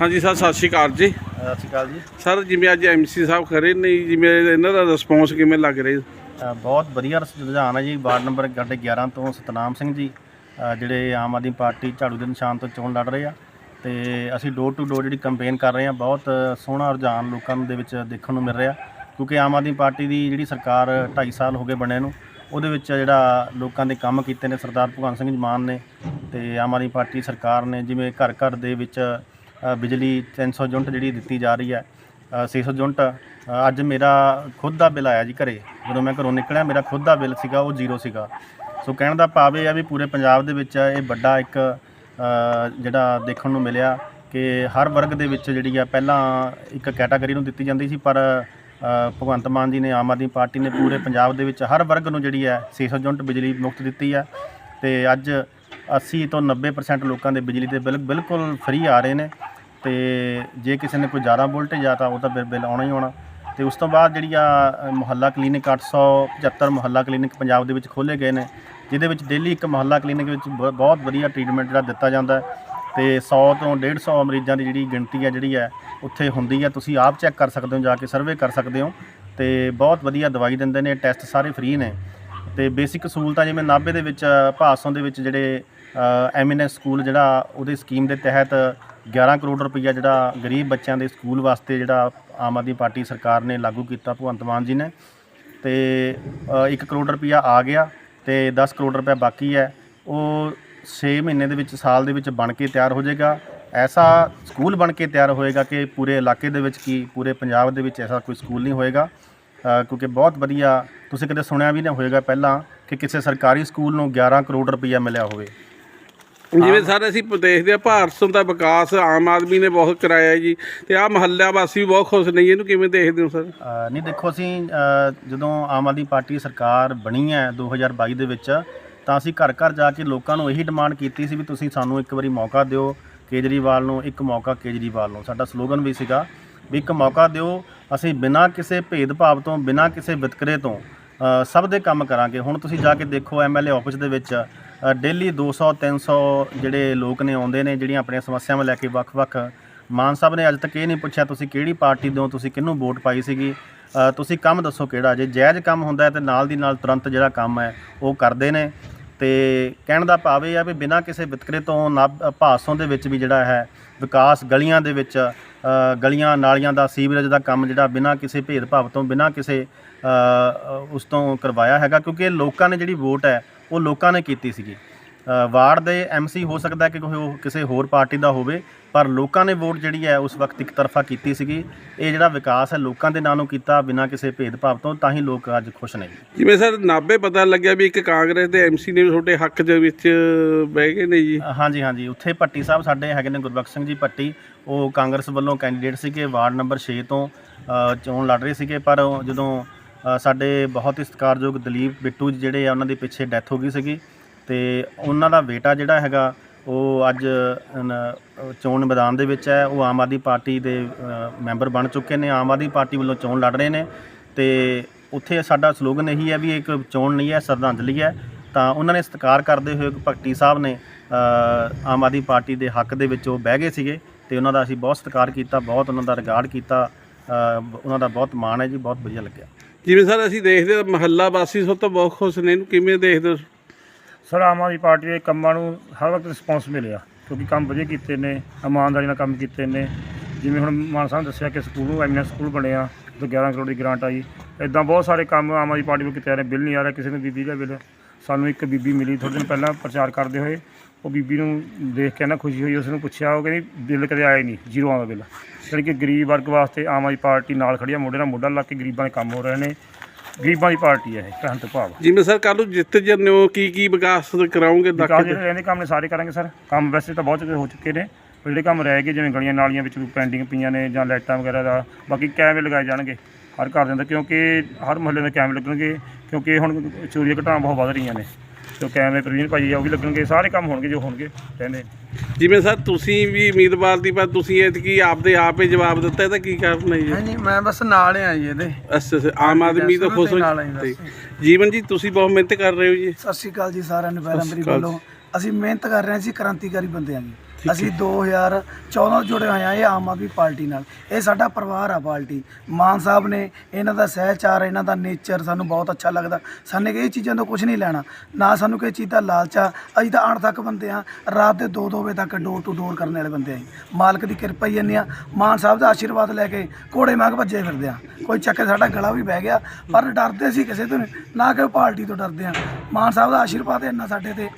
ਹਾਂਜੀ ਸਰ ਸਤਿ ਸ਼੍ਰੀ ਅਕਾਲ ਜੀ। ਸਤਿ ਸ਼੍ਰੀ ਅਕਾਲ ਜੀ। ਸਰ ਜਿਵੇਂ ਅੱਜ ਐਮਸੀ ਸਾਹਿਬ ਖੜੇ ਨੇ ਜਿਵੇਂ ਇਹਨਾਂ ਦਾ ਰਿਸਪੌਂਸ ਕਿਵੇਂ ਲੱਗ ਰਿਹਾ? ਬਹੁਤ ਵਧੀਆ ਰੁਝ- ਰੁਝਾਨ ਹੈ ਜੀ ਵਾਰਡ ਨੰਬਰ ਸਾਡੇ 11 ਤੋਂ ਸਤਨਾਮ ਸਿੰਘ ਜੀ ਜਿਹੜੇ ਆਮ ਆਦਮੀ ਪਾਰਟੀ ਝਾੜੂ ਦੇ ਨਿਸ਼ਾਨ ਤੋਂ ਚੋਣ ਲੜ ਰਹੇ ਆ। ਤੇ ਅਸੀਂ ਡੋਰ ਟੂ ਡੋਰ ਜਿਹੜੀ ਕੰਪੇਨ ਕਰ ਰਹੇ ਆ ਬਹੁਤ ਸੋਹਣਾ ਰੁਝਾਨ ਲੋਕਾਂ ਦੇ ਵਿੱਚ ਦੇਖਣ ਨੂੰ ਮਿਲ ਰਿਹਾ। ਕਿਉਂਕਿ ਆਮ ਆਦਮੀ ਪਾਰਟੀ ਦੀ ਜਿਹੜੀ ਸਰਕਾਰ 2.5 ਸਾਲ ਹੋ ਗਏ ਬਣੇ ਨੂੰ ਉਹਦੇ ਵਿੱਚ ਜਿਹੜਾ ਲੋਕਾਂ ਦੇ ਕੰਮ ਕੀਤੇ ਨੇ ਸਰਦਾਰ ਭਗਵੰਤ ਸਿੰਘ ਮਾਨ ਨੇ ਤੇ ਆਮ ਆਦਮੀ ਪਾਰਟੀ ਸਰਕਾਰ ਨੇ ਜਿਵੇਂ ਘਰ ਘਰ ਦੇ ਵਿੱਚ ਬਿਜਲੀ 300 ਯੂਨਿਟ ਜਿਹੜੀ ਦਿੱਤੀ ਜਾ ਰਹੀ ਹੈ ਅ, 600 ਯੂਨਿਟ ਅੱਜ ਮੇਰਾ ਖੁਦ ਦਾ ਬਿੱਲ ਆਇਆ ਜੀ ਘਰੇ। ਜਦੋਂ ਮੈਂ ਘਰੋਂ ਨਿਕਲਿਆ ਮੇਰਾ ਖੁਦ ਦਾ ਬਿੱਲ ਸੀਗਾ ਉਹ ਜ਼ੀਰੋ ਸੀਗਾ। ਸੋ ਕਹਿਣ ਦਾ ਭਾਵ ਇਹ ਆ ਵੀ ਪੂਰੇ ਪੰਜਾਬ ਦੇ ਵਿੱਚ ਇਹ ਵੱਡਾ ਇੱਕ ਜਿਹੜਾ ਦੇਖਣ ਨੂੰ ਮਿਲਿਆ ਕਿ ਹਰ ਵਰਗ ਦੇ ਵਿੱਚ ਜਿਹੜੀ ਆ ਪਹਿਲਾਂ ਇੱਕ ਕੈਟਾਗਰੀ ਨੂੰ ਦਿੱਤੀ ਜਾਂਦੀ ਸੀ ਪਰ ਭਗਵੰਤ ਮਾਨ ਜੀ ਨੇ ਆਮ ਆਦਮੀ ਪਾਰਟੀ ਨੇ ਪੂਰੇ ਪੰਜਾਬ ਦੇ ਵਿੱਚ ਹਰ ਵਰਗ ਨੂੰ ਜਿਹੜੀ ਹੈ 600 ਯੂਨਿਟ ਬਿਜਲੀ ਮੁਫਤ ਦਿੱਤੀ ਹੈ ਤੇ ਅੱਜ 80 ਤੋਂ 90% ਲੋਕਾਂ ਦੇ ਬਿਜਲੀ ਦੇ ਬਿੱਲ ਬਿਲਕੁਲ ਫ੍ਰੀ ਆ ਰਹੇ ਨੇ ਤੇ ਜੇ ਕਿਸੇ ਨੇ ਕੋਈ ਜ਼ਿਆਦਾ ਵੋਲਟੇਜ ਆ ਤਾਂ ਉਹ ਤਾਂ ਬਿੱਲ ਬਿੱਲ ਆਉਣਾ ਹੀ ਆਉਣਾ। ਤੇ ਉਸ ਤੋਂ ਬਾਅਦ ਜਿਹੜੀ ਆ ਮੁਹੱਲਾ ਕਲੀਨਿਕ 875 ਮੁਹੱਲਾ ਕਲੀਨਿਕ ਪੰਜਾਬ ਦੇ ਵਿੱਚ ਖੋਲ੍ਹੇ ਗਏ ਨੇ, ਜਿਹਦੇ ਵਿੱਚ ਡੇਲੀ ਇੱਕ ਮੁਹੱਲਾ ਕਲੀਨਿਕ ਵਿੱਚ ਬ- ਬਹੁਤ ਵਧੀਆ ਟ੍ਰੀਟਮੈਂਟ ਜਿਹੜਾ ਦਿੱਤਾ ਜਾਂਦਾ ਹੈ। ਤੇ 100 ਤੋਂ 150 ਮਰੀਜ਼ਾਂ ਦੀ ਜਿਹੜੀ ਗਿਣਤੀ ਹੈ ਜਿਹੜੀ ਹੈ ਉੱਥੇ ਹੁੰਦੀ ਹੈ ਤੁਸੀਂ ਆਪ ਚੈੱਕ ਕਰ ਸਕਦੇ ਹੋ, ਜਾ ਕੇ ਸਰਵੇ ਕਰ ਸਕਦੇ ਹੋ। ਤੇ ਬਹੁਤ ਵਧੀਆ ਦਵਾਈ ਦਿੰਦੇ ਨੇ ਟੈਸਟ ਸਾਰੇ ਫ੍ਰੀ ਨੇ। ਤੇ ਬੇਸਿਕ ਸਹੂਲਤਾਂ ਜਿਵੇਂ ਨਾਭੇ ਦੇ ਵਿੱਚ ਭਾਸੋਂ ਦੇ ਵਿੱਚ ਜਿਹੜੇ ਐਮਐਨਐਸ ਸਕੂਲ ਜਿਹੜਾ ਉਹਦੇ ਸਕੀਮ ਦੇ ਤਹਿਤ 11 ਕਰੋੜ ਰੁਪਈਆ ਜਿਹੜਾ ਗਰੀਬ ਬੱਚਿਆਂ ਦੇ ਸਕੂਲ ਵਾਸਤੇ ਜਿਹੜਾ ਆਮ ਆਦਮੀ ਪਾਰਟੀ ਸਰਕਾਰ ਨੇ ਲਾਗੂ ਕੀਤਾ, ਭਗਵੰਤ ਮਾਨ ਜੀ ਨੇ। ਤੇ 1 ਕਰੋੜ ਰੁਪਈਆ ਆ ਗਿਆ ਤੇ 10 ਕਰੋੜ ਰੁਪਏ ਬਾਕੀ ਹੈ। ਉਹ 6 ਮਹੀਨੇ ਦੇ ਵਿੱਚ, ਸਾਲ ਦੇ ਵਿੱਚ ਬਣ ਕੇ ਤਿਆਰ ਹੋ ਜਾਏਗਾ। ਐਸਾ ਸਕੂਲ ਬਣ ਕੇ ਤਿਆਰ ਹੋਏਗਾ ਕਿ ਪੂਰੇ ਇਲਾਕੇ ਦੇ ਵਿੱਚ ਕੀ, ਪੂਰੇ ਪੰਜਾਬ ਦੇ ਵਿੱਚ ਐਸਾ ਕੋਈ ਸਕੂਲ ਨਹੀਂ ਹੋਏਗਾ। ਅ, ਕਿਉਂਕਿ ਬਹੁਤ ਵਧੀਆ ਤੁਸੀਂ ਕਦੇ ਸੁਣਿਆ ਵੀ ਨਾ ਹੋਏਗਾ ਪਹਿਲਾਂ ਕਿ ਕਿਸੇ ਸਰਕਾਰੀ ਸਕੂਲ ਨੂੰ 11 ਕਰੋੜ ਰੁਪਈਆ ਮਿਲਿਆ ਹੋਵੇ। ਜਿਵੇਂ ਸਰ ਅਸੀਂ ਪ- ਦੇਖਦੇ ਆ ਭਾਰਤ ਦਾ ਵਿਕਾਸ ਆਮ ਆਦਮੀ ਨੇ ਬਹੁਤ ਕਰਾਇਆ ਜੀ ਤੇ ਆ ਮਹੱਲਾ ਵਾਸੀ ਵੀ ਬਹੁਤ ਖੁਸ਼ ਨੇ ਜੀ। ਇਹਨੂੰ ਕਿਵੇਂ ਦੇਖਦੇ ਹੋ ਸਰ? ਅ, ਨਹੀਂ ਦੇਖੋ ਅਸੀਂ ਅ, ਜਦੋਂ ਆਮ ਆਦਮੀ ਪਾਰਟੀ ਸਰਕਾਰ ਬਣੀ ਹੈ 2022 ਦੇ ਵਿੱਚ ਤਾਂ ਅਸੀਂ ਘਰ ਘਰ ਜਾ ਕੇ ਲੋਕਾਂ ਨੂੰ ਇਹੀ ਡਿਮਾਂਡ ਕੀਤੀ ਸੀ ਵੀ ਤੁਸੀਂ ਸਾਨੂੰ ਇੱਕ ਵਾਰੀ ਮੌਕਾ ਦਿਓ ਕੇਜਰੀਵਾਲ ਨੂੰ ਇੱਕ ਮੌਕਾ ਕੇਜਰੀਵਾਲ ਨੂੰ। ਸਾਡਾ ਸਲੋਗਨ ਵੀ ਸੀਗਾ ਵੀ ਇੱਕ ਮੌਕਾ ਦਿਓ ਅਸੀਂ ਬਿਨਾਂ ਕਿਸੇ ਭੇਦਭਾਵ ਤੋਂ ਬਿਨਾਂ ਕਿਸੇ ਵਿਤਕਰੇ ਤੋਂ ਸਭ ਦੇ ਕੰਮ ਕਰਾਂਗੇ। ਹੁਣ ਤੁਸੀਂ ਜਾ ਕੇ ਦੇਖੋ ਐਮਐਲਏ ਆਫਿਸ ਦੇ ਵਿੱਚ ਅ, ਡੇਲੀ 200 300 ਜਿਹੜੇ ਲੋਕ ਨੇ ਆਉਂਦੇ ਨੇ ਜਿਹੜੀਆਂ ਆਪਣੀਆਂ ਸਮੱਸਿਆਵਾਂ ਲੈ ਕੇ ਵੱਖ-ਵੱਖ। ਮਾਨ ਸਾਹਿਬ ਨੇ ਅੱਜ ਤੱਕ ਇਹ ਨਹੀਂ ਪੁੱਛਿਆ ਤੁਸੀਂ ਕਿਹੜੀ ਪਾਰਟੀ ਦੇ ਹੋ ਤੁਸੀਂ ਕਿਹਨੂੰ ਵੋਟ ਪਾਈ ਸੀਗੀ? ਤੁਸੀਂ ਕੰਮ ਦੱਸੋ ਕਿਹੜਾ? ਜੇ ਜਾਇਜ਼ ਕੰਮ ਹੁੰਦਾ ਹੈ ਤੇ ਨਾਲ ਦੀ ਨਾਲ ਤੁਰੰਤ ਜਿਹੜਾ ਕੰਮ ਹੈ ਉਹ ਕਰਦੇ ਨੇ। ਤੇ ਕਹਿਣ ਦਾ ਭਾਵ ਇਹ ਆ ਵੀ ਬਿਨਾਂ ਕਿਸੇ ਵਿਤਕਰੇ ਤੋਂ ਨਾਭ- ਭਾਸੋਂ ਦੇ ਵਿੱਚ ਵੀ ਜਿਹੜਾ ਹੈ ਵਿਕਾਸ ਗਲੀਆਂ ਦੇ ਵਿੱਚ ਗਲੀਆਂ ਨਾਲੀਆਂ ਦਾ ਸੀਵਰੇਜ ਦਾ ਕੰਮ ਜਿਹੜਾ ਬਿਨਾਂ ਕਿਸੇ ਭੇਦਭਾਵ ਤੋਂ ਬਿਨਾਂ ਕਿਸੇ ਉਸ ਤੋਂ ਕਰਵਾਇਆ ਹੈਗਾ ਕਿਉਂਕਿ ਇਹ ਲੋਕਾਂ ਨੇ ਜਿਹੜੀ ਵੋਟ ਹੈ ਉਹ ਲੋਕਾਂ ਨੇ ਕੀਤੀ ਸੀਗੀ। ਵਾਰਡ ਦੇ ਐਮਸੀ ਹੋ ਸਕਦਾ ਕਿ ਕੋਈ ਉਹ ਕਿਸੇ ਹੋਰ ਪਾਰਟੀ ਦਾ ਹੋਵੇ ਪਰ ਲੋਕਾਂ ਨੇ ਵੋਟ ਜਿਹੜੀ ਹੈ ਉਸ ਵਕਤ ਇੱਕ ਤਰਫਾ ਕੀਤੀ ਸੀਗੀ। ਇਹ ਜਿਹੜਾ ਵਿਕਾਸ ਹੈ ਲੋਕਾਂ ਦੇ ਨਾਂ ਨੂੰ ਕੀਤਾ ਬਿਨਾਂ ਕਿਸੇ ਭੇਦਭਾਵ ਤੋਂ ਤਾਂ ਹੀ ਲੋਕ ਅੱਜ ਖੁਸ਼ ਨੇ। ਜਿਵੇਂ ਸਰ ਨਾਭੇ ਪਤਾ ਲੱਗਿਆ ਵੀ ਇੱਕ ਕਾਂਗਰਸ ਦੇ ਐਮਸੀ ਨੇ ਵੀ ਤੁਹਾਡੇ ਹੱਕ ਦੇ ਵਿੱਚ ਬਹਿ ਗਏ ਨੇ ਜੀ। ਹਾਂਜੀ ਹਾਂਜੀ। ਉੱਥੇ ਭੱਟੀ ਸਾਹਿਬ ਸਾਡੇ ਹੈਗੇ ਨੇ ਗੁਰਬਖਸ਼ ਸਿੰਘ ਜੀ ਭੱਟੀ। ਉਹ ਕਾਂਗਰਸ ਵੱਲੋਂ ਕੈਂਡੀਡੇਟ ਸੀਗੇ, ਵਾਰਡ ਨੰਬਰ 6 ਤੋਂ ਚੋਣ ਲੜ ਰਹੇ ਸੀਗੇ, ਪਰ ਜਦੋਂ ਸਾਡੇ ਬਹੁਤ ਹੀ ਸਤਿਕਾਰਯੋਗ ਦਲੀਪ ਬਿੱਟੂ ਜੀ ਜਿਹੜੇ ਆ, ਉਹਨਾਂ ਦੇ ਪਿੱਛੇ ਡੈਥ ਹੋ ਗਈ ਸੀਗੀ ਤੇ ਉਹਨਾਂ ਦਾ ਬੇਟਾ ਜਿਹੜਾ ਹੈਗਾ, ਉਹ ਅੱਜ ਚੋਣ ਮੈਦਾਨ ਦੇ ਵਿੱਚ ਹੈ। ਉਹ ਆਮ ਆਦਮੀ ਪਾਰਟੀ ਦੇ ਮੈਂਬਰ ਬਣ ਚੁੱਕੇ ਨੇ। ਆਮ ਆਦਮੀ ਪਾਰਟੀ ਵੱਲੋਂ ਚੋਣ ਲੜ ਰਹੇ ਨੇ ਤੇ ਉੱਥੇ ਸਾਡਾ ਸਲੋਗਨ ਇਹੀ ਹੈ ਵੀ ਇੱਕ ਚੋਣ ਨਹੀਂ ਹੈ, ਸ਼ਰਧਾਂਜਲੀ ਹੈ। ਤਾਂ ਉਹਨਾਂ ਨੇ ਸਤਿਕਾਰ ਕਰਦੇ ਹੋਏ ਭਗਤੀ ਸਾਹਿਬ ਨੇ ਆਮ ਆਦਮੀ ਪਾਰਟੀ ਦੇ ਹੱਕ ਦੇ ਵਿੱਚ ਉਹ ਬਹਿ ਗਏ ਸੀਗੇ। ਤੇ ਉਹਨਾਂ ਦਾ ਅਸੀਂ ਬਹੁਤ ਸਤਿਕਾਰ ਕੀਤਾ ਬਹੁਤ ਉਹਨਾਂ ਦਾ ਰਿਗਾਰਡ ਕੀਤਾ ਉਹਨਾਂ ਦਾ ਬਹੁਤ ਮਾਣ ਹੈ ਜੀ ਬਹੁਤ ਵਧੀਆ ਲੱਗਿਆ। ਜਿਵੇਂ ਸਰ ਅਸੀਂ ਦੇਖਦੇ ਆ ਮਹੱਲਾ ਵਾਸੀ ਸਭ ਤੋਂ ਬਹੁਤ ਖੁਸ਼ ਨੇ ਇਹਨੂੰ ਕਿਵੇਂ ਦੇਖਦੇ ਹੋ ਸਰ? ਆਮ ਆਦਮੀ ਪਾਰਟੀ ਦੇ ਕੰਮਾਂ ਨੂੰ ਹਰ ਵਕਤ ਰਿਸਪੌਂਸ ਮਿਲਿਆ ਕਿਉਂਕਿ ਕੰਮ ਵਧੀਆ ਕੀਤੇ ਨੇ ਇਮਾਨਦਾਰੀ ਨਾਲ ਕੰਮ ਕੀਤੇ ਨੇ। ਜਿਵੇਂ ਹੁਣ ਮਾਨ ਸਾਹਿਬ ਨੇ ਦੱਸਿਆ ਕਿ ਸਕੂਲ ਐਮਐਨਐਸ ਸਕੂਲ ਬਣਿਆ ਤੇ 11 ਕਰੋੜ ਦੀ ਗ੍ਰਾਂਟ ਆਈ ਇਦਾਂ ਬਹੁਤ ਸਾਰੇ ਕੰਮ ਆਮ ਆਦਮੀ ਪਾਰਟੀ ਵੱਲੋਂ ਕੀਤੇ ਜਾ ਰਹੇ ਬਿੱਲ ਨਹੀਂ ਆ ਰਿਹਾ ਕਿਸੇ ਨੂੰ ਬੀਬੀ ਦਾ ਬਿੱਲ। ਸਾਨੂੰ ਇੱਕ ਬੀਬੀ ਮਿਲੀ ਥੋੜ੍ਹੇ ਦਿਨ ਪਹਿਲਾਂ ਪ੍ਰਚਾਰ ਕਰਦੇ ਹੋਏ ਉਹ ਬੀਬੀ ਨੂੰ ਦੇਖ ਕੇ ਨਾ ਖੁਸ਼ੀ ਹੋਈ ਉਸ ਨੂੰ ਪੁੱਛਿਆ ਉਹ ਕਹਿੰਦੀ ਬਿੱਲ ਕਦੇ ਆਇਆ ਹੀ ਨਹੀਂ ਜ਼ੀਰੋ ਆਉਂਦਾ ਬਿੱਲ ਜਾਣੀ ਕਿ ਗਰੀਬ ਵਰਗ ਵਾਸਤੇ ਆਮ ਆਦਮੀ ਪਾਰਟੀ ਨਾਲ ਖੜੀ ਆ ਮੋਢੇ ਨਾਲ ਮੋਢਾ ਲਾ ਕੇ ਗਰੀਬਾਂ ਦੇ ਕੰਮ ਹੋ ਰਹੇ ਨੇ। ਗਰੀਬਾਂ ਦੀ ਪਾਰਟੀ ਹੈ ਇਹ ਕਹਿਣ ਤੋਂ ਭਾਵ। ਜਿਵੇਂ ਸਰ ਕੱਲ ਨੂੰ ਜਿੱਤ ਜਾਂਦੇ ਹੋ ਕੀ ਕੀ ਵਿਕਾਸ ਕਰਾਉਂਗੇ ਵਿਕਾਸ ਜਿਹੜੇ ਰਹਿੰਦੇ ਕੰਮ ਨੇ ਸਾਰੇ ਕਰਾਂਗੇ ਸਰ। ਕੰਮ ਵੈਸੇ ਤਾਂ ਬਹੁਤ ਹੋ ਚੁੱਕੇ ਨੇ ਪਰ ਜਿਹੜੇ ਕੰਮ ਰਹਿ ਗਏ ਜਿਵੇਂ ਗਲੀਆਂ ਨਾਲੀਆਂ ਵਿੱਚ ਪੈਂਡਿੰਗ ਪਈਆਂ ਨੇ ਜਾਂ ਲਾਈਟਾਂ ਵਗੈਰਾ ਦਾ ਬਾਕੀ ਕੈਮਰੇ ਲਗਾਏ ਜਾਣਗੇ ਹਰ ਘਰ ਦੇ ਅੰਦਰ ਕਿਉਂਕਿ ਹਰ ਮੁਹੱਲੇ ਦੇ ਕੈਮਰੇ ਲੱਗਣਗੇ ਕਿਉਂਕਿ ਹੁਣ ਚੋਰੀ ਦੀਆਂ ਘਟਨਾਵਾਂ ਬਹੁਤ ਵੱਧ ਰਹੀਆਂ ਨੇ। ਤੇ ਕੈਮਰੇ ਪ੍ਰਵੀਨ ਭਾਈ ਆ ਉਹ ਵੀ ਲੱਗਣਗੇ ਸਾਰੇ ਕੰਮ ਹੋਣਗੇ ਜੋ ਹੋਣਗੇ ਕਹਿੰਦੇ। ਜਿਵੇਂ ਸਰ ਤੁਸੀਂ ਵੀ ਉਮੀਦਵਾਰ ਦੀ ਪਰ ਤੁਸੀਂ ਐਤਕੀ ਆਪਦੇ ਆਪ ਹੀ ਜਵਾਬ ਦਿੱਤਾ ਇਹਦਾ ਕੀ ਕਾਰਨ ਹੈ ਜੀ? ਹਾਂਜੀ ਮੈਂ ਬਸ ਨਾਲ ਹੀ ਆ ਜੀ ਇਹਦੇ। ਅੱਛਾ ਅੱਛਾ, ਆਮ ਆਦਮੀ ਤੋਂ ਖੁਸ਼ ਹੋ ਨਾਲ ਆਈ ਬਸ। ਤੇ ਜੀਵਨ ਜੀ ਤੁਸੀਂ ਬਹੁਤ ਮਿਹਨਤ ਕਰ ਰਹੇ ਹੋ ਜੀ। ਸਤਿ ਸ਼੍ਰੀ ਅਕਾਲ ਜੀ ਸਾਰਿਆਂ ਨੂੰ ਪਹਿਲਾਂ ਮੇਰੀ ਵੱਲੋਂ ਅਸੀਂ ਮਿਹਨਤ ਕਰ ਰਹੇ ਹਾਂ ਜੀ ਕ੍ਰਾਂਤੀਕਾਰੀ ਬੰਦੇ ਹਾਂ ਜੀ। ਅਸੀਂ 2014 ਤੋਂ ਜੁੜੇ ਹੋਏ ਆ ਇਹ ਆਮ ਆਦਮੀ ਪਾਰਟੀ ਨਾਲ। ਇਹ ਸਾਡਾ ਪਰਿਵਾਰ ਆ ਪਾਰਟੀ। ਮਾਨ ਸਾਹਿਬ ਨੇ ਇਹਨਾਂ ਦਾ ਸਹਿਚਾਰ ਇਹਨਾਂ ਦਾ ਨੇਚਰ ਸਾਨੂੰ ਬਹੁਤ ਅੱਛਾ ਲੱਗਦਾ। ਸਾਨੂੰ ਇਹ ਚੀਜ਼ਾਂ ਤੋਂ ਕੁਝ ਨਹੀਂ ਲੈਣਾ। ਨਾ ਸਾਨੂੰ ਕਿਸੇ ਚੀਜ਼ ਦਾ ਲਾਲਚ ਅਸੀਂ ਤਾਂ ਆਣ ਤੱਕ ਬੰਦੇ ਆ ਰਾਤ ਦੇ 2-2 ਵਜੇ ਤੱਕ ਡੋਰ ਟੂ ਡੋਰ ਕਰਨ ਵਾਲੇ ਬੰਦੇ ਆ ਮਾਲਕ ਦੀ ਕਿਰਪਾ ਹੀ ਇੰਨੀ ਆ। ਮਾਨ ਸਾਹਿਬ ਦਾ ਆਸ਼ੀਰਵਾਦ ਲੈ ਕੇ ਘੋੜੇ ਵਾਂਗ ਭੱਜੇ ਫਿਰਦੇ ਆ। ਕੋਈ ਚੱਕੇ ਸਾਡਾ ਗਲਾ ਵੀ ਬਹਿ ਗਿਆ ਪਰ ਡਰਦੇ ਸੀ ਕਿਸੇ ਤੋਂ ਨਾ। ਕਿ ਪਾਰਟੀ ਤੋਂ ਡਰਦੇ ਆ। ਮਾਨ ਸਾਹਿਬ ਦਾ ਆਸ਼ੀਰਵਾਦ ਇੰਨਾ ਸਾਡੇ ਤੇ।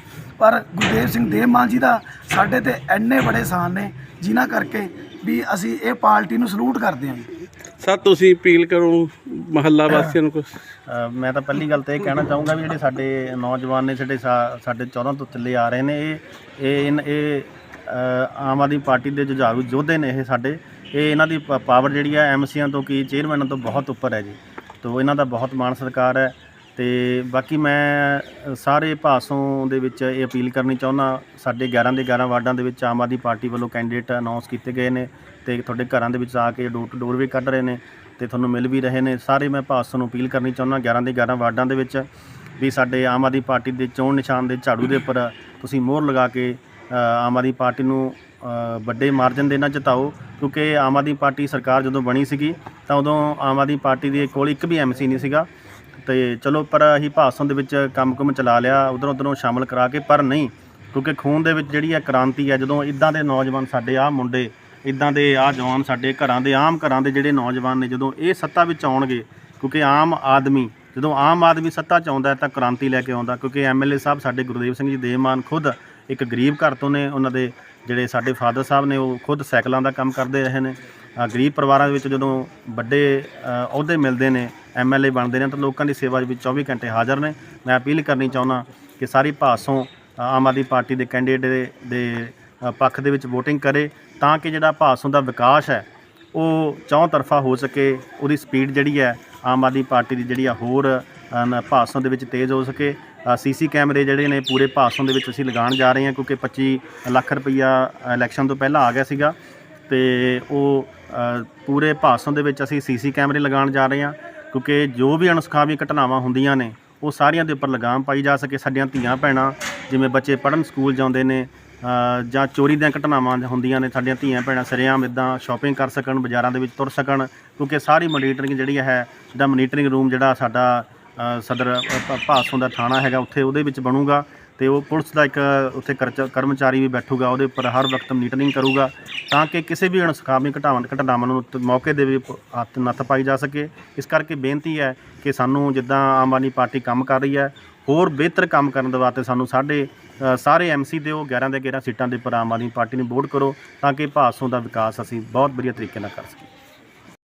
ਪਰ ਗੁਰਦੇਵ ਸਿੰਘ ਦੇਵ ਮਾਨ ਜੀ ਦਾ ਸਾਡੇ ਤੇ ਇੰਨੇ ਬੜੇ ਸਾਨ ਨੇ ਜਿਨ੍ਹਾਂ ਕਰਕੇ ਵੀ ਅਸੀਂ ਇਹ ਪਾਰਟੀ ਨੂੰ ਸਲੂਟ ਕਰਦੇ ਹਾਂ ਜੀ। ਸਰ ਤੁਸੀਂ ਅਪੀਲ ਕਰੋ ਮਹੱਲਾ ਵਾਸੀਆਂ ਨੂੰ ਕੁਝ ਅ, ਮੈਂ ਤਾਂ ਪਹਿਲੀ ਗੱਲ ਤਾਂ ਇਹ ਕਹਿਣਾ ਚਾਹੂੰਗਾ ਵੀ ਜਿਹੜੇ ਸਾਡੇ ਨੌਜਵਾਨ ਨੇ ਜਿਹੜੇ ਸਾ- ਸਾਡੇ 14 ਤੋਂ ਥੱਲੇ ਆ ਰਹੇ ਨੇ ਇਹ ਇਹ ਇਨ- ਇਹ ਅ, ਆਮ ਆਦਮੀ ਪਾਰਟੀ ਦੇ ਜੁਝਾਰੂ ਯੋਧੇ ਨੇ ਇਹ ਸਾਡੇ। ਇਹ ਇਹਨਾਂ ਦੀ ਪ- ਪਾਵਰ ਜਿਹੜੀ ਹੈ ਐਮਸੀਆਂ ਤੋਂ ਕੀ ਚੇਅਰਮੈਨਾਂ ਤੋਂ ਬਹੁਤ ਉੱਪਰ ਹੈ ਜੀ। ਤੋਂ ਇਹਨਾਂ ਦਾ ਬਹੁਤ ਮਾਣ ਸਤਿਕਾਰ ਹੈ। ਤੇ ਬਾਕੀ ਮੈਂ ਸਾਰੇ ਭਾਸੋਂ ਦੇ ਵਿੱਚ ਇਹ ਅਪੀਲ ਕਰਨੀ ਚਾਹੁੰਦਾ, ਸਾਡੇ 11 ਦੇ 11 ਵਾਰਡਾਂ ਦੇ ਵਿੱਚ ਆਮ ਆਦਮੀ ਪਾਰਟੀ ਵੱਲੋਂ ਕੈਂਡੀਡੇਟ ਅਨਾਉਂਸ ਕੀਤੇ ਗਏ ਨੇ ਤੇ ਤੁਹਾਡੇ ਘਰਾਂ ਦੇ ਵਿੱਚ ਆ ਕੇ ਡੋਰ ਟੂ ਡੋਰ ਵੀ ਕੱਢ ਰਹੇ ਨੇ ਤੇ ਤੁਹਾਨੂੰ ਮਿਲ ਵੀ ਰਹੇ ਨੇ। ਸਾਰੇ ਮੈਂ ਭਾਸੋਂ ਨੂੰ ਅਪੀਲ ਕਰਨੀ ਚਾਹੁੰਦਾ 11 ਦੇ 11 ਵਾਰਡਾਂ ਦੇ ਵਿੱਚ ਵੀ ਸਾਡੇ ਆਮ ਆਦਮੀ ਪਾਰਟੀ ਦੇ ਚੋਣ ਨਿਸ਼ਾਨ ਦੇ ਝਾੜੂ ਦੇ ਉੱਪਰ ਤੁਸੀਂ ਮੋਹਰ ਲਗਾ ਕੇ ਆਮ ਆਦਮੀ ਪਾਰਟੀ ਨੂੰ ਵੱਡੇ ਮਾਰਜਨ ਦੇ ਨਾਲ ਜਿਤਾਓ। ਕਿਉਂਕਿ ਆਮ ਆਦਮੀ ਪਾਰਟੀ ਸਰਕਾਰ ਜਦੋਂ ਬਣੀ ਸੀਗੀ ਤਾਂ ਉਦੋਂ ਆਮ ਆਦਮੀ ਪਾਰਟੀ ਦੇ ਕੋਲ ਇੱਕ ਵੀ ਐਮਸੀ ਨਹੀਂ ਸੀਗਾ। ਤੇ ਚਲੋ, ਪਰ ਅਸੀਂ ਭਾਸਣ ਦੇ ਵਿੱਚ ਕੰਮ-ਕੁਮ ਚਲਾ ਲਿਆ, ਉਧਰੋਂ ਉਧਰੋਂ ਸ਼ਾਮਲ ਕਰਾ ਕੇ, ਪਰ ਨਹੀਂ, ਕਿਉਂਕਿ ਖੂਨ ਦੇ ਵਿੱਚ ਜਿਹੜੀ ਹੈ ਕ੍ਰਾਂਤੀ ਹੈ ਜਦੋਂ ਇਦਾਂ ਦੇ ਨੌਜਵਾਨ ਸਾਡੇ ਆਹ ਮੁੰਡੇ, ਇਦਾਂ ਦੇ ਆਹ ਜਵਾਨ ਸਾਡੇ ਘਰਾਂ ਦੇ, ਆਮ ਘਰਾਂ ਦੇ ਜਿਹੜੇ ਨੌਜਵਾਨ ਨੇ, ਜਦੋਂ ਇਹ ਸੱਤਾ ਵਿੱਚ ਆਉਣਗੇ, ਕਿਉਂਕਿ ਆਮ ਆਦਮੀ, ਜਦੋਂ ਆਮ ਆਦਮੀ ਸੱਤਾ 'ਚ ਆਉਂਦਾ ਤਾਂ ਕ੍ਰਾਂਤੀ ਲੈ ਕੇ ਆਉਂਦਾ, ਕਿਉਂਕਿ ਐਮਐਲਏ ਸਾਹਿਬ ਸਾਡੇ ਗੁਰਦੇਵ ਸਿੰਘ ਜੀ ਦੇਮਾਨ ਖੁਦ ਇੱਕ ਗਰੀਬ ਘਰ ਤੋਂ ਨੇ, ਉਹਨਾਂ ਦੇ ਜਿਹੜੇ ਸਾਡੇ ਫਾਦਰ ਸਾਹਿਬ ਨੇ, ਉਹ ਖੁਦ ਸਾਈਕਲਾਂ ਦਾ ਕੰਮ ਕਰਦੇ ਰਹੇ ਨੇ। ਗਰੀਬ ਪਰਿਵਾਰਾਂ ਦੇ ਵਿੱਚ ਜਦੋਂ ਵੱਡੇ ਅਹੁਦੇ ਮਿਲਦੇ ਨੇ ਐਮਐਲਏ ਬਣਦੇ ਨੇ ਤਾਂ ਲੋਕਾਂ ਦੀ ਸੇਵਾ ਵਿੱਚ 24 ਘੰਟੇ ਹਾਜ਼ਰ ਨੇ। ਮੈਂ ਅਪੀਲ ਕਰਨੀ ਚਾਹੁੰਦਾ ਕਿ ਸਾਰੀ ਭਾਸੋਂ ਆਮ ਆਦਮੀ ਪਾਰਟੀ ਦੇ ਕੈਂਡੀਡੇਟ ਦੇ ਪੱਖ ਦੇ ਵਿੱਚ VOTING ਕਰੇ ਤਾਂ ਕਿ ਜਿਹੜਾ ਭਾਸੋਂ ਦਾ ਵਿਕਾਸ ਹੈ ਉਹ ਚੌਂ ਤਰਫਾ ਹੋ ਸਕੇ ਉਹਦੀ ਸਪੀਡ ਜਿਹੜੀ ਹੈ ਆਮ ਆਦਮੀ ਪਾਰਟੀ ਦੀ ਜਿਹੜੀ ਆ ਹੋਰ ਅ, ਭਾਸੋਂ ਦੇ ਵਿੱਚ ਤੇਜ਼ ਹੋ ਸਕੇ। ਸੀਸੀ ਕੈਮਰੇ ਜਿਹੜੇ ਨੇ ਪੂਰੇ ਭਾਸੋਂ ਦੇ ਵਿੱਚ ਅਸੀਂ ਲਗਾਉਣ ਜਾ ਰਹੇ ਹਾਂ ਕਿਉਂਕਿ 25 ਲੱਖ ਰੁਪਈਆ ਇਲੈਕਸ਼ਨ ਤੋਂ ਪਹਿਲਾਂ ਆ ਗਿਆ ਸੀਗਾ। ਤੇ ਉਹ ਪੂਰੇ ਭਾਸੋਂ ਦੇ ਵਿੱਚ ਅਸੀਂ ਸੀਸੀ ਕੈਮਰੇ ਲਗਾਉਣ ਜਾ ਰਹੇ ਹਾਂ ਕਿਉਂਕਿ ਜੋ ਵੀ ਅਣਸੁਖਾਵੀ ਘਟਨਾਵਾਂ ਹੁੰਦੀਆਂ ਨੇ ਉਹ ਸਾਰੀਆਂ ਦੇ ਉੱਪਰ ਲਗਾਮ ਪਾਈ ਜਾ ਸਕੇ ਸਾਡੀਆਂ ਧੀਆਂ ਭੈਣਾਂ ਜਿਵੇਂ ਬੱਚੇ ਪੜ੍ਹਨ ਸਕੂਲ ਜਾਂਦੇ ਨੇ ਜਾਂ ਚੋਰੀ ਦੀਆਂ ਘਟਨਾਵਾਂ ਹੁੰਦੀਆਂ ਨੇ ਸਾਡੀਆਂ ਧੀਆਂ ਭੈਣਾਂ ਸਰੇਆਮ ਇਦਾਂ ਸ਼ਾਪਿੰਗ ਕਰ ਸਕਣ ਬਾਜ਼ਾਰਾਂ ਦੇ ਵਿੱਚ ਤੁਰ ਸਕਣ ਕਿਉਂਕਿ ਸਾਰੀ ਮੋਨੀਟਰਿੰਗ ਜਿਹੜੀ ਹੈ ਜਿਹੜਾ ਮੋਨੀਟਰਿੰਗ ਰੂਮ ਜਿਹੜਾ ਸਾਡਾ ਸਦਰ ਅ, ਭਾਸੋਂ ਦਾ ਥਾਣਾ ਹੈਗਾ ਉੱਥੇ ਉਹਦੇ ਵਿੱਚ ਬਣੂਗਾ। ਤੇ ਉਹ ਪੁਲਿਸ ਦਾ ਇੱਕ ਉੱਥੇ ਕਰਚ- ਕਰਮਚਾਰੀ ਵੀ ਬੈਠੂਗਾ ਉਹਦੇ ਉੱਪਰ ਹਰ ਵਕਤ ਮੀਟਿੰਗ ਕਰੂਗਾ ਤਾਂ ਕਿ ਕਿਸੇ ਵੀ ਅਣਸੁਖਾਵੀ ਘਟਨਾਵਾਂ ਘਟਨਾਵਾਂ ਨੂੰ ਤ- ਮੌਕੇ ਦੇ ਵੀ ਪ- ਹੱਥ ਨੱਥ ਪਾਈ ਜਾ ਸਕੇ। ਇਸ ਕਰਕੇ ਬੇਨਤੀ ਹੈ ਕਿ ਸਾਨੂੰ ਜਿੱਦਾਂ ਆਮ ਆਦਮੀ ਪਾਰਟੀ ਕੰਮ ਕਰ ਰਹੀ ਹੈ ਹੋਰ ਬਿਹਤਰ ਕੰਮ ਕਰਨ ਦੇ ਵਾਸਤੇ ਸਾਨੂੰ ਸਾਡੇ ਅ, ਸਾਰੇ ਐਮਸੀ ਉਹ 11 ਦੇ 11 ਸੀਟਾਂ ਦੇ ਉੱਪਰ ਆਮ ਆਦਮੀ ਪਾਰਟੀ ਨੂੰ ਵੋਟ ਕਰੋ ਤਾਂ ਕਿ ਭਾਸੋਂ ਦਾ ਵਿਕਾਸ ਅਸੀਂ ਬਹੁਤ ਵਧੀਆ ਤਰੀਕੇ ਨਾਲ ਕਰ ਸਕੀਏ।